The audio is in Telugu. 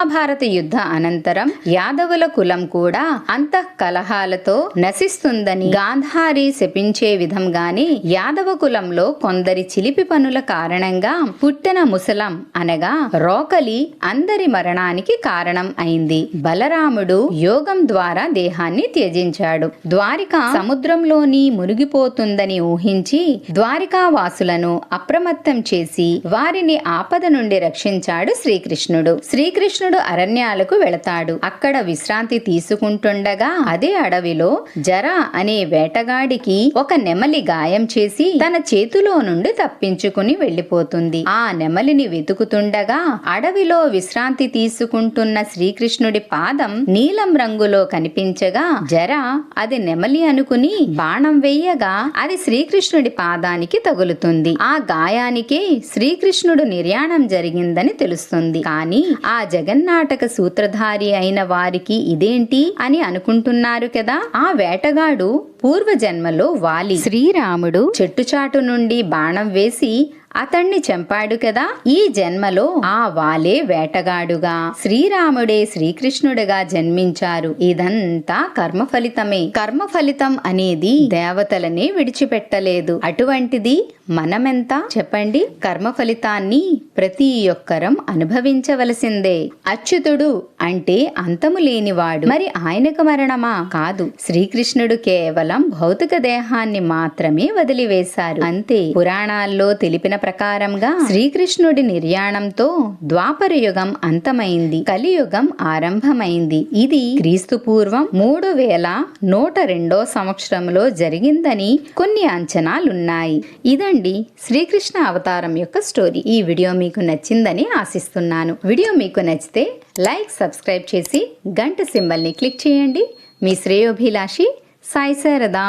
మహాభారత యుద్ధ అనంతరం యాదవుల కులం కూడా అంతఃకలహాలతో నశిస్తుందని గాంధారి శపించే విధంగానే యాదవ కులంలో కొందరి చిలిపి పనుల కారణంగా పుట్టిన ముసలం అనగా రోకలి అందరి మరణానికి కారణం అయింది. బలరాముడు యోగం ద్వారా దేహాన్ని త్యజించాడు. ద్వారిక సముద్రంలోని మునిగిపోతుందని ఊహించి ద్వారికా వాసులను అప్రమత్తం చేసి వారిని ఆపద నుండి రక్షించాడు శ్రీకృష్ణుడు. శ్రీకృష్ణుడు అరణ్యాలకు వెళతాడు. అక్కడ విశ్రాంతి తీసుకుంటుండగా అదే అడవిలో జర అనే వేటగాడికి ఒక నెమలి గాయం చేసి తన చేతిలో నుండి తప్పించుకుని వెళ్ళిపోతుంది ఆ నెమలిని వెతుకుతుండగా అడవిలో విశ్రాంతి తీసుకుంటున్న శ్రీకృష్ణుడి పాదం నీలం రంగులో కనిపించగా జర అది నెమలి అనుకుని బాణం వెయ్యగా అది శ్రీకృష్ణుడి పాదానికి తగులుతుంది. ఆ గాయానికే శ్రీకృష్ణుడు నిర్యాణం జరిగిందని తెలుస్తుంది. కానీ ఆ జగన్ జగన్నాటక సూత్రధారి అయిన వారికి ఇదేంటి అని అనుకుంటున్నారు కదా? ఆ వేటగాడు పూర్వజన్మలో వాలి శ్రీరాముడు చెట్టుచాటు నుండి బాణం వేసి అతణ్ణి చంపాడు కదా. ఈ జన్మలో ఆ వాలే వేటగాడుగా. శ్రీరాముడే శ్రీకృష్ణుడిగా జన్మించారు. ఇదంతా కర్మ ఫలితమే కర్మ ఫలితం అనేది దేవతలనే విడిచిపెట్టలేదు. అటువంటిది మనమెంత? చెప్పండి. కర్మ ఫలితాన్ని ప్రతి ఒక్కరం అనుభవించవలసిందే. అచ్యుతుడు అంటే అంతము లేనివాడు. మరి ఆయనకు మరణమా? కాదు. శ్రీకృష్ణుడు కేవలం భౌతిక దేహాన్ని మాత్రమే వదిలివేశారు. అంతే పురాణాల్లో తెలిపిన ప్రకారంగా శ్రీకృష్ణుడి నిర్యాణంతో ద్వాపర యుగం అంతమైంది కలియుగం ఆరంభమైంది. ఇది క్రీస్తు పూర్వం మూడు వేల నూట రెండో సంవత్సరంలో జరిగిందని కొన్ని అంచనాలున్నాయి. ఇదండి శ్రీకృష్ణ అవతారం యొక్క స్టోరీ. ఈ వీడియో మీకు నచ్చిందని ఆశిస్తున్నాను. వీడియో మీకు నచ్చితే లైక్ సబ్స్క్రైబ్ చేసి గంట సింబల్ని క్లిక్ చేయండి. మీ శ్రేయోభిలాషి సాయి శారదా